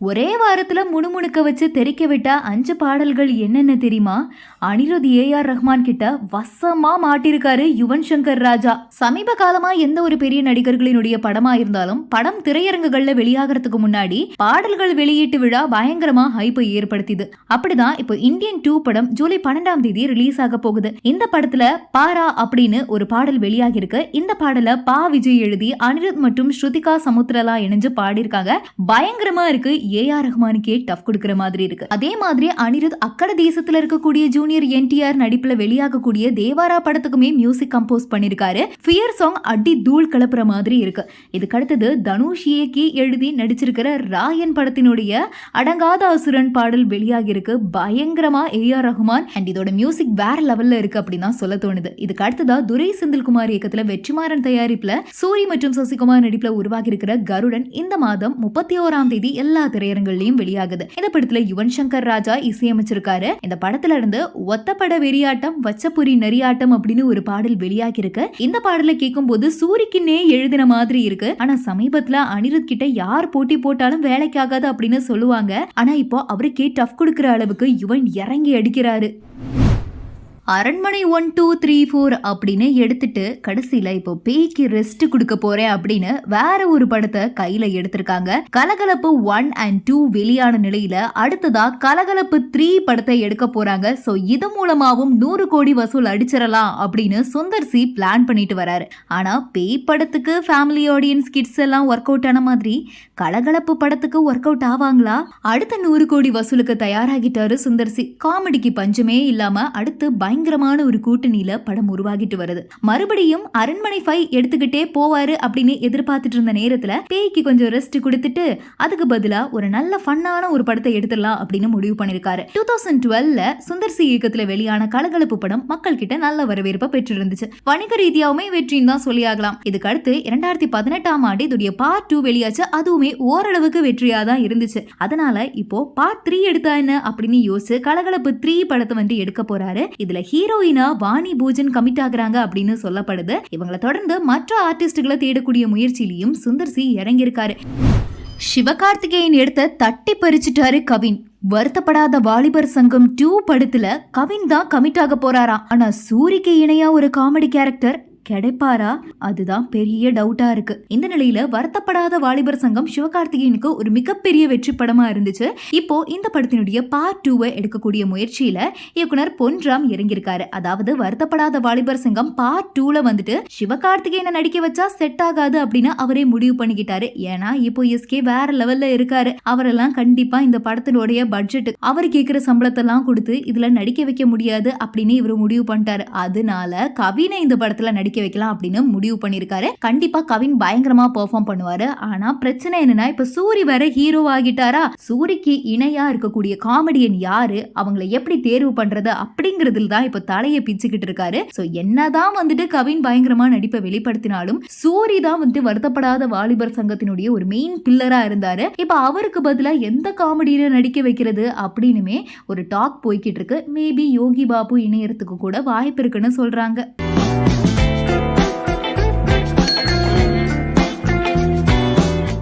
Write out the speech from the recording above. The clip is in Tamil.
ஒரே வாரத்தில் முணுமுணுக்க வச்சு தெரிக்க விட்ட அஞ்சு பாடல்கள் என்னென்ன தெரியுமா? அனிருத் ஏ ஆர் ரஹ்மான் கிட்ட வசமா மாட்டிருக்காரு யுவன் சங்கர் ராஜா. சமீப காலமா எந்த ஒரு பெரிய நடிகர்களினுடைய படமா இருந்தாலும் படம் திரையரங்குகள்ல வெளியாகிறதுக்கு முன்னாடி பாடல்கள் வெளியீட்டு விழா பயங்கரமா ஹைப்பை ஏற்படுத்தியது அப்படிதான் இப்போ இந்தியன் டூ படம் ஜூலை பன்னெண்டாம் தேதி ரிலீஸ் ஆக போகுது. இந்த படத்துல பாரா அப்படின்னு ஒரு பாடல் வெளியாகி இருக்கு இந்த பாடல பா விஜய் எழுதி அனிருத் மற்றும் ஸ்ருதிகா சமுத்திரலா இணைஞ்சு பாடியிருக்காங்க. பயங்கரமா இருக்கு ஏஆர் ரஹ்மானுக்கே டஃப் கொடுக்குற மாதிரி இருக்கு. அதே மாதிரி அனிருத் அக்கட தேசத்துல இருக்கக்கூடிய ஜூனியர் என்டிஆர் நடிப்புல வெளியாகக்கூடிய தேவாரா படத்துக்குமே மியூசிக் கம்போஸ் பண்ணிருக்காரு. ஃபியர் சாங் அடி தூள் கிளப்புற மாதிரி இருக்கு. இதுக்கு அடுத்தது தனுஷ் இயக்கி எழுதி நடிச்சிருக்கிற ராயன் படத்தினுடைய அடங்காத அசுரன் பாடல் வெளியாகி இருக்கு பயங்கரமா ஏ ஆர் ரஹ்மான். அண்ட் இதோட மியூசிக் வேற லெவல்ல இருக்கு அப்படின்னு தான் சொல்ல தோணுது. இதுக்கு அடுத்ததா துரை செந்தில்குமார் இயக்கத்துல வெற்றிமாறன் தயாரிப்புல சூரி மற்றும் சசிகுமார் நடிப்புல உருவாகி இருக்கிற கருடன் இந்த மாதம் முப்பத்தி ஓராம் தேதி எல்லா திரையரங்குகள்லயும் வெளியாகுது. இந்த படத்துல யுவன் சங்கர் ராஜா இசையமைச்சிருக்காரு. இந்த படத்துல இருந்து ஒத்தப்பட வெறியாட்டம் வச்சப்புரி நெறியாட்டம் அப்படின்னு ஒரு பாடல் வெளியாகி இருக்கு இந்த பாடலை கேட்கும் போது சூரிக்குன்னே எழுதின மாதிரி இருக்கு. ஆனா சமீபத்துல அனிருத் கிட்ட யார் போட்டி போட்டாலும் வேலைக்காகாது அப்படின்னு சொல்லுவாங்க. ஆனா இப்போ அவருக்கே டஃப் கொடுக்கிற அளவுக்கு யுவன் இறங்கி அடிக்கிறாரு. அரண்மனை ஒன் டூ த்ரீ ஃபோர் அப்படின்னு எடுத்துட்டு கடைசியில் இப்போ பேய்க்கு ரெஸ்ட் கொடுக்க போறேன் அப்படின்னு வேற ஒரு படத்தை கையில எடுத்திருக்காங்க. கலகலப்பு ஒன் அண்ட் டூ வெளியான நிலையில அடுத்ததா கலகலப்பு த்ரீ படத்தை எடுக்க போறாங்க. ஸோ இது மூலமாவும் நூறு கோடி வசூல் அடிச்சிடலாம் அப்படின்னு சுந்தர் சி பிளான் பண்ணிட்டு வராரு. ஆனா பேய் படத்துக்கு ஃபேமிலி ஆடியன்ஸ் கிட்ஸ் எல்லாம் ஒர்க் அவுட் ஆன மாதிரி கலகலப்பு படத்துக்கு ஒர்க் அவுட் ஆவாங்களா? அடுத்த நூறு கோடி வசூலுக்கு தயாராகிட்டாரு சுந்தர் சி. காமெடிக்கு பஞ்சமே இல்லாம அடுத்து பயங்கரமான ஒரு கூட்டணியில படம் உருவாகிட்டு வருது. மறுபடியும் அரண்மனை ஃபைவ் எடுத்துக்கிட்டே போவாரு அப்படின்னு எதிர்பார்த்துட்டு இருந்த நேரத்துல பேய்க்கு கொஞ்சம் ரெஸ்ட் கொடுத்துட்டு அதுக்கு பதிலா ஒரு நல்ல ஃபன்னான ஒரு படத்தை எடுத்துடலாம் அப்படின்னு முடிவு பண்ணிருக்காரு. Two thousand twelve Sundar C இயக்கத்துல வெளியான கலகலப்பு படம் மக்கள் கிட்ட நல்ல வரவேற்பை பெற்றிருந்துச்சு. வணிக ரீதியாவுமே வெற்றின்னு தான் சொல்லியாகலாம். இதுக்கு அடுத்து இரண்டாயிரத்தி பதினெட்டாம் ஆண்டு இதோடைய பார்ட் டூ வெளியாச்சு. அதுவுமே ஓரளவுக்கு வெற்றியா தான் இருந்துச்சு. அதனால இப்போ பார்ட் த்ரீ எடுத்தா என்ன அப்படின்னு யோசிச்சு கலகலப்பு த்ரீ படத்தை வந்து எடுக்க போறாரு. இதுல ஹீரோயினா வாணி பூஜன் கமிட் ஆகுறாங்க அப்படின்னு சொல்லப்படுது. இவங்களை தொடர்ந்து மற்ற ஆர்டிஸ்டுகளை தேடக்கூடிய முயற்சியிலையும் சுந்தர் சி இறங்கியிருக்காரு. சிவகார்த்திகேயன் எடுத்த தட்டி பறிச்சிட்டாரு கவின். வருத்தப்படாத வாலிபர் சங்கம் டூ படத்துல கவின் தான் கமிட் ஆக போறாராம். ஆனா சூரிக்கு இணையா ஒரு காமெடி கேரக்டர் கிடைப்பாரா? அதுதான் பெரிய டவுட்டா இருக்கு. இந்த நிலையில வருத்தப்படாத வாலிபர் சங்கம் சிவகார்த்திகேயனுக்கு ஒரு மிகப்பெரிய வெற்றி படமா இருந்துச்சு. இப்போ இந்த படத்தினுடைய பார்ட் டூவை எடுக்கக்கூடிய முயற்சியில இயக்குனர் பொன்ராம் இறங்கியிருக்காரு. அதாவது வருத்தப்படாத வாலிபர் சங்கம் பார்ட் டூல வந்துட்டு சிவகார்த்திகேயனை நடிக்க வச்சா செட் ஆகாது அப்படின்னு அவரே முடிவு பண்ணிக்கிட்டாரு. ஏன்னா இப்போ எஸ்கே வேற லெவல்ல இருக்காரு. அவரெல்லாம் கண்டிப்பா இந்த படத்தினுடைய பட்ஜெட் அவர் கேட்கிற சம்பளத்தெல்லாம் கொடுத்து இதுல நடிக்க வைக்க முடியாது அப்படின்னு இவர் முடிவு பண்ணிட்டாரு. அதனால கவினை இந்த படத்துல நடிக்க வைக்கலாம் அப்படின்னு முடிவு பண்ணிருக்காரு. கண்டிப்பா கவின் பயங்கரமா பெர்ஃபார்ம் பண்ணுவாரு. ஆனா பிரச்சனை என்னன்னா இப்ப சூரி வேற ஹீரோ ஆகிட்டாரா? சூரிக்கு இணையா இருக்கக்கூடிய காமெடியன் யாரு? அவங்கள எப்படி தேர்வு பண்றது? அப்படிங்கறதுல தான் இப்ப தலையை பிச்சுக்கிட்டு இருக்காரு. சோ என்னதான் வந்துட்டு கவின் பயங்கரமா நடிப்பை வெளிப்படுத்தினாலும் சூரி தான் வந்துட்டு வருத்தப்படாத வாலிபர் சங்கத்தினுடைய ஒரு மெயின் பில்லரா இருந்தாரு. இப்ப அவருக்கு பதிலா எந்த காமெடியில நடிக்க வைக்கிறது அப்படின்னுமே ஒரு டாக் போய்கிட்டு இருக்கு. மேபி யோகி பாபு இணையறதுக்கு கூட வாய்ப்பு இருக்குன்னு சொல்றாங்க.